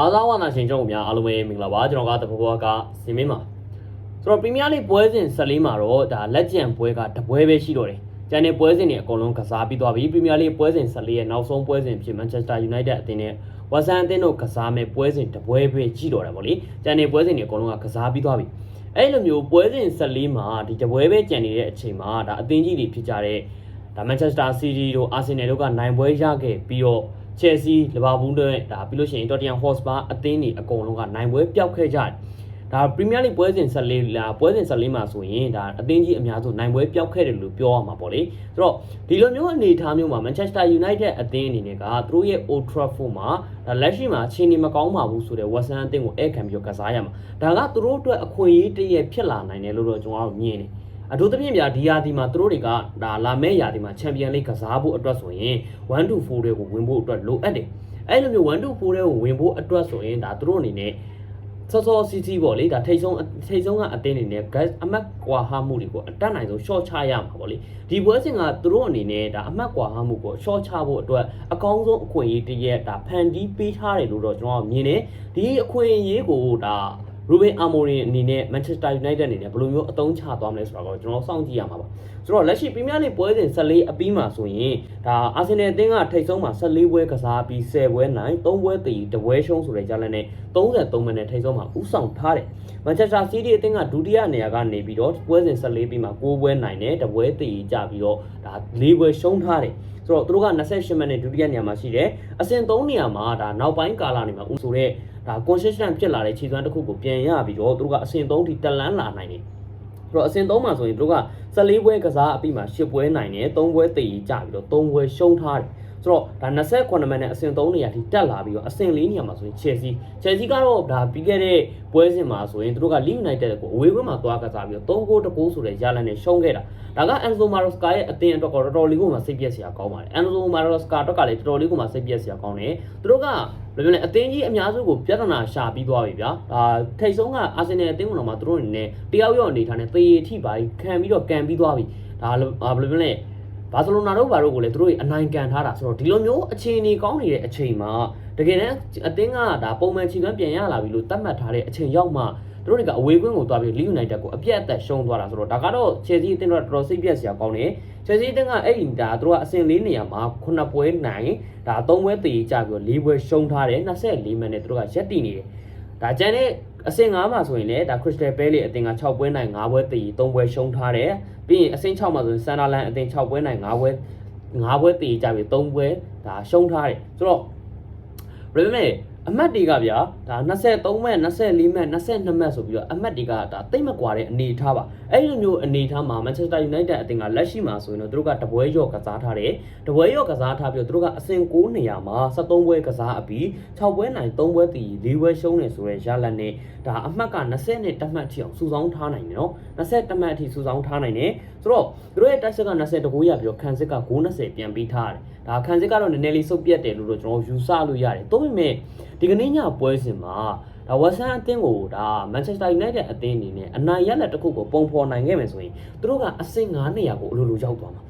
အားသာဝနာရှင်ကျွန်တော်များအားလုံးပဲမင်္ဂလာပါကျွန်တော်ကတဘောကစင်မင်းပါဆိုတော့ပရီးမီးယားလိပွဲစဉ်14မှာတော့ဒါလက်ကျန်ပွဲကတပွဲပဲရှိတော့တယ်ကျန်တဲ့ပွဲစဉ်တွေအကုန်လုံးကစားပြီးသွားပြီပရီးမီးယားလိပွဲစဉ်14ရဲ့နောက်ဆုံးပွဲစဉ်ဖြစ်မန်ချက်စတာယူနိုက်တက်အသင်းနဲ့ဝက်ဆန်အသင်းတို့ကစားမဲ့ပွဲစဉ်တပွဲပဲကြည့်တော့တယ်ဗောလေကျန်တဲ့ပွဲစဉ်တွေအကုန်လုံးကကစားပြီးသွားပြီအဲ့လိုမျိုးပွဲစဉ်14မှာဒီတပွဲပဲကြံနေတဲ့အချိန်မှာဒါအသင်းကြီးတွေဖြစ်ကြတဲ့ဒါမန်ချက်စတာစီးတီးတို့အာဆင်နယ်တို့ကနိုင်ပွဲရခဲ့ပြီးတော့ ချယ်ဆီလီဗာပူးတို့ဒါပြီးလို့ရှိရင်တော်တမ်ဟော့စပါအသင်းတွေအကုန်လုံးကနိုင်ပွဲပျောက်ခဲ့ကြတယ်။ဒါပရီးမီးယားလိပွဲစဉ်14လာပွဲစဉ်14မှာဆိုရင်ဒါအသင်းကြီးအများစုနိုင်ပွဲပျောက်ခဲ့တယ်လို့ပြောရမှာပေါ့လေ။ဆိုတော့ဒီလိုမျိုးအနေအထားမျိုးမှာ Manchester United အသင်းအနေနဲ့ကသူတို့ရဲ့ Old Trafford မှာဒါလက်ရှိမှာအခြေအနေမကောင်းပါဘူးဆိုတဲ့ West Ham အသင်းကိုဧည့်ခံပြီးတော့ကစားရမှာ။ဒါကသူတို့အတွက်အခွင့်အရေးတည်းရဲ့ဖြစ်လာနိုင်တယ်လို့တော့ကျွန်တော်တို့မြင်တယ်။ အထူးသဖြင့်ဗျာဒီယာဒီမှာသူတို့တွေကဒါလာမဲ့ယာဒီမှာချန်ပီယံလိကစားဖို့အတွက်ဆိုရင်1 to 4တွေကိုဝင်ဖို့အတွက်လိုအပ်တယ်အဲ့လိုမျိုး1 to 4တွေကိုဝင်ဖို့အတွက်ဆိုရင်ဒါသူတို့အနေနဲ့စောစောစီးစီးပေါ့လေဒါထိတ်ဆုံးထိတ်ဆုံးကအတင်းအနေနဲ့ gas အမတ်ကွာဟမှုတွေကိုအတက်နိုင်ဆုံး short ချရမှာပေါ့လေဒီပွဲစဉ်ကသူတို့အနေနဲ့ဒါအမတ်ကွာဟမှုကို short ချဖို့အတွက်အကောင်းဆုံးအခွင့်အရေးတစ်ရက်ဒါဖန်တီးပေးထားတယ်လို့တော့ကျွန်တော်မြင်တယ်ဒီအခွင့်အရေးကိုဒါ ရူဘင်အာမိုရီအနေနဲ့ Manchester United အနေနဲ့ဘယ်လိုမျိုးအသုံးချသွားမလဲဆိုတာကိုကျွန်တော်စောင့်ကြည့်ရမှာပါဆိုတော့လက်ရှိပရီးမီးယားလိပွဲစဉ်14အပြီးမှာဆိုရင်ဒါအာဆင်နယ်အသင်းကထိတ်ဆုံးမှာ14ပွဲကစားပြီး10ပွဲနိုင်3ပွဲတည်1ပွဲရှုံးဆိုတဲ့ကြားလက်နဲ့33မိနစ်ထိတ်ဆုံးမှာဥဆောင်ထားတယ်မန်ချက်စတာစီးတီးအသင်းကဒုတိယနေရာကနေပြီးတော့ပွဲစဉ်14ပြီးမှာ9ပွဲနိုင်တယ်1ပွဲတည်ကြပြီးတော့ဒါ4ပွဲရှုံးထားတယ်ဆိုတော့သူတို့က28မိနစ်ဒုတိယနေရာမှာရှိတယ်အဆင့်3နေရာမှာဒါနောက်ပိုင်းကာလနေမှာဥဆိုတဲ့ဒါ consistent ဖြစ်လာတဲ့ခြေစွမ်းတစ်ခုကိုပြန်ရပြီးတော့သူတို့ကအဆင့်3ထိတက်လန်းလာနိုင်တယ်ဆိုတော့အဆင့်3မှာဆိုရင်သူတို့က14ပွဲကစားအပြီးမှာ10ပွဲနိုင်တယ်3ပွဲတည်ကြပြီးတော့3ပွဲရှုံးထားတယ် ဆိုတော့ဒါ28မိနစ်အဆင့်3နေရာထိတက်လာပြီးတော့အဆင့်4နေရာမှာဆိုရင် Chelsea Chelsea ကတော့ဒါပြီးခဲ့တဲ့ပွဲစဉ်မှာဆိုရင်သူတို့က Leeds United ကိုအဝေးပွဲမှာသွားကစားပြီးတော့3ဂိုး1ဂိုးဆိုတဲ့ရလဒ်နဲ့ရှုံးခဲ့တာဒါက Enzo Maresca ရဲ့အသင်းအတွက်ကတော့တော်တော်လေးကိုမှစိတ်ပြက်စရာကောင်းပါတယ် Enzo Maresca အတွက်ကလည်းတော်တော်လေးကိုမှစိတ်ပြက်စရာကောင်းတယ်သူတို့ကဘယ်လိုလဲအသင်းကြီးအများစုကိုပြဿနာရှာပြီးသွားပြီဗျာဒါထိတ်ဆုံးကအာဆင်နယ်အသင်းကတော့မှသူတို့အနေနဲ့တယောက်ယောက်အနေထားနဲ့သေရထိပါခံပြီးတော့ကန်ပြီးသွားပြီဒါဘယ်လိုလဲ ဘာစီလိုနာတို့ဘာတို့ကိုလည်းသူတို့အနိုင်ကန်ထားတာဆိုတော့ဒီလိုမျိုးအခြေအနေကောင်းနေတဲ့အချိန်မှာတကယ်တမ်းအသင်းကဒါပုံမှန်ခြေစွမ်းပြန်ရလာပြီလို့သတ်မှတ်ထားတဲ့အချိန်ရောက်မှသူတို့တွေကအဝေးကွင်းကိုသွားပြီး Leeds United ကိုအပြတ်အသက်ရှုံးသွားတာဆိုတော့ဒါကတော့ Chelsea အသင်းတော့တော်တော်စိတ်ပြက်စရာကောင်းတယ် Chelsea အသင်းကအဲ့ဒီဒါသူတို့ကအဆင့်၄နေရာမှာ9ပွဲနိုင်ဒါ3ပွဲတည်ကြပြီးတော့4ပွဲရှုံးထားတယ်24မိနစ်သူတို့ကရက်တည်နေတယ်ဒါကျန်တဲ့ အဆင့်5မှာဆိုရင်လည်းဒါ Crystal Palace အသင်းက6ပွဲနိုင်5ပွဲတည်3ပွဲရှုံးထားတယ်ပြီးရင်အဆင့်6မှာဆိုရင် Sunderland အသင်း6ပွဲနိုင်5ပွဲ5ပွဲတည်ကြပြီး3ပွဲဒါရှုံးထားတယ်ဆိုတော့ဘယ်လိုလဲအမှတ်တွေကဗျာဒါ23မှတ်24မှတ်22မှတ်ဆိုပြီးတော့အမှတ်တွေကဒါတိတ်မကွာတဲ့အနေအထားပါအဲ့လိုမျိုးအနေအထားမှာ Manchester United အသင်းကလက်ရှိမှာဆိုရင်တော့သူတို့ကတပွဲရော့ကစားထားတယ်တပွဲရော့ကစားထားပြီးတော့သူတို့ကအဆင့်9နေရာမှာ73ပွဲကစားအပြီး6ပွဲနိုင်3ပွဲတည်4ပွဲရှုံးနေဆိုတဲ့ရလဒ်နဲ့ဒါအမှတ်က20နဲ့တမှတ်ထိအောင်စုဆောင်းထားနိုင်တယ်နော်20တမှတ်အထိစုဆောင်းထားနိုင်တယ်ဆိုတော့သူတို့ရဲ့တိုက်ဆက်က20တကူရပြီးတော့ခံစစ်က920ပြန်ပြီးထားတယ် ဒါခံစစ်ကတော့နည်းနည်းလေးစုပ်ပြတ်တယ်လို့တော့ကျွန်တော်ယူဆလို့ရတယ်ဒါပေမဲ့ဒီကနေ့ညပွဲစဉ်မှာဒါဝက်ဆန်အသင်းကိုဒါမန်ချက်စတာယူနိုက်တက်အသင်းအနေနဲ့အနိုင်ရလက်တစ်ခုကိုပုံဖော်နိုင်ခဲ့မယ်ဆိုရင်သူတို့ကအဆင့်9နေရာကိုအလိုလိုရောက်သွားမှာ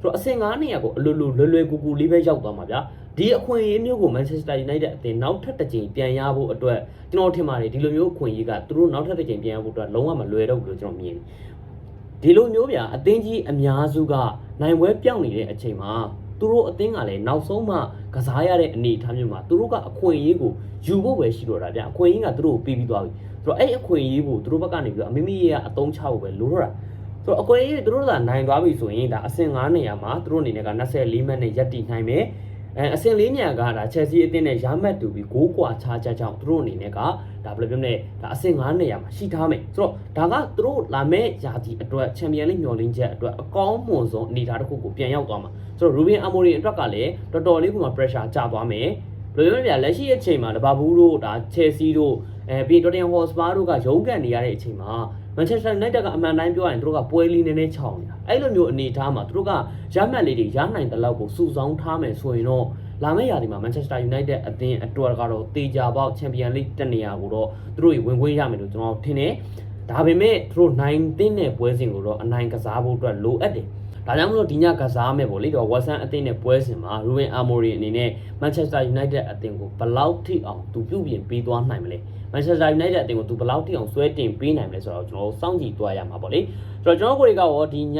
သူတို့အဆင့်9နေရာကိုအလိုလိုလွယ်လွယ်ကူကူလေးပဲရောက်သွားမှာဗျာဒီအခွင့်အရေးမျိုးကိုမန်ချက်စတာယူနိုက်တက်အသင်းနောက်ထပ်တစ်ကြိမ်ပြန်ရဖို့အတွက်ကျွန်တော်ထင်ပါတယ်ဒီလိုမျိုးအခွင့်အရေးကသူတို့နောက်ထပ်တစ်ကြိမ်ပြန်ရဖို့အတွက်လုံးဝမလွယ်တော့ဘူးလို့ကျွန်တော်မြင်တယ်ဒီလိုမျိုးဗျာအသင်းကြီးအများစုကနိုင်ပွဲပြောင်းနေတဲ့အချိန်မှာ သူတို့အသင်းကလည်းနောက်ဆုံးမှကစားရတဲ့အနေအထားမျိုးမှာသူတို့ကအခွင့်အရေးကိုယူဖို့ပဲရှိတော့တာဗျအခွင့်အရေးကသူတို့ကိုပေးပြီးသွားပြီဆိုတော့အဲ့အခွင့်အရေးကိုသူတို့ဘက်ကနေပြီးတော့အမိမိရဲ့အတုံးချဖို့ပဲလိုတော့တာဆိုတော့အခွင့်အရေးသူတို့ကနိုင်သွားပြီဆိုရင်ဒါအဆင့်9နေရာမှာသူတို့အနေနဲ့က24မှတ်နဲ့ရပ်တည်နိုင်မယ် အဲအဆင့်၄နေရာကဒါချက်စီအသင်းနဲ့ရမှတ်တူပြီးဂိုးကွာချာချာကြောင့်သူတို့အနေနဲ့ကဒါဘယ်လိုပြောမလဲဒါအဆင့်9နေရာမှာရှိထားမယ်ဆိုတော့ဒါကသူတို့လာမဲ့ယာတီအတွက်ချန်ပီယံလိမျှော်လင့်ချက်အတွက်အကောင်းမွန်ဆုံးအနေအထားတစ်ခုကိုပြန်ရောက်သွားမှာဆိုတော့ Ruben Amorim အတွက်ကလည်းတော်တော်လေးကမှ pressure ကျသွားမယ်ဘယ်လိုလဲဗျာလက်ရှိအချိန်မှာလဘာဘူးတို့ဒါ Chelsea တို့အဲပြီးတော့ Tottenham Hotspur တို့ကရုန်းကန်နေရတဲ့အချိန်မှာ Manchester United ကအမှန်တိုင်းပြောရရင်သူတို့ကပွဲလီနည်းနည်းချောင်းနေတာအဲ့လိုမျိုးအနေအထားမှာသူတို့ကရမှတ်လေးတွေရနိုင်တဲ့လောက်ကိုစုဆောင်းထားမယ်ဆိုရင်တော့လာမယ့်ရာသီမှာ Manchester United အသင်းအတွက်ကတော့တေချာပေါက် Champions League တက်နေရကိုတော့သူတို့ဝင်ခွင့်ရမယ်လို့ကျွန်တော်ထင်တယ်ဒါပေမဲ့သူတို့နိုင်တဲ့ပွဲစဉ်ကိုတော့အနိုင်ကစားဖို့အတွက်လိုအပ်တယ် ဒါကြောင့်မလို့ဒီညကစားမယ်ပေါ့လေတော့ Watson အသင်းနဲ့ပွဲစဉ်မှာ Ruben Amorim အနေနဲ့ Manchester United အသင်းကိုဘယ်လောက်ထိအောင်သူပြုပြင်ပေးသွားနိုင်မလဲ Manchester United အသင်းကိုသူဘယ်လောက်ထိအောင်ဆွဲတင်ပေးနိုင်မလဲဆိုတော့ကျွန်တော်တို့စောင့်ကြည့်သွားရမှာပေါ့လေဆိုတော့ကျွန်တော်ကိုတွေကရောဒီည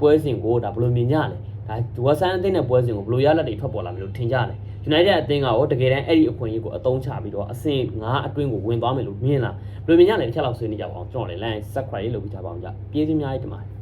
ပွဲစဉ်ကိုဒါဘယ်လိုမြင်ကြလဲဒါ Watson အသင်းနဲ့ပွဲစဉ်ကိုဘယ်လိုရလက်တွေထွက်ပေါ်လာမလို့ထင်ကြလဲ United အသင်းကရောတကယ်တမ်းအဲ့ဒီအခွင့်အရေးကိုအသုံးချပြီးတော့အဆင့်9အတွင်းကိုဝင်သွားမယ်လို့မြင်လားဘယ်လိုမြင်ကြလဲတစ်ချက်လောက်ဆွေးနွေးကြပါအောင်ကျွန်တော်လည်း line subscribe လုပ်ပြီးထားပါအောင်ကြပြေးစည်းများကြီးတင်ပါတယ်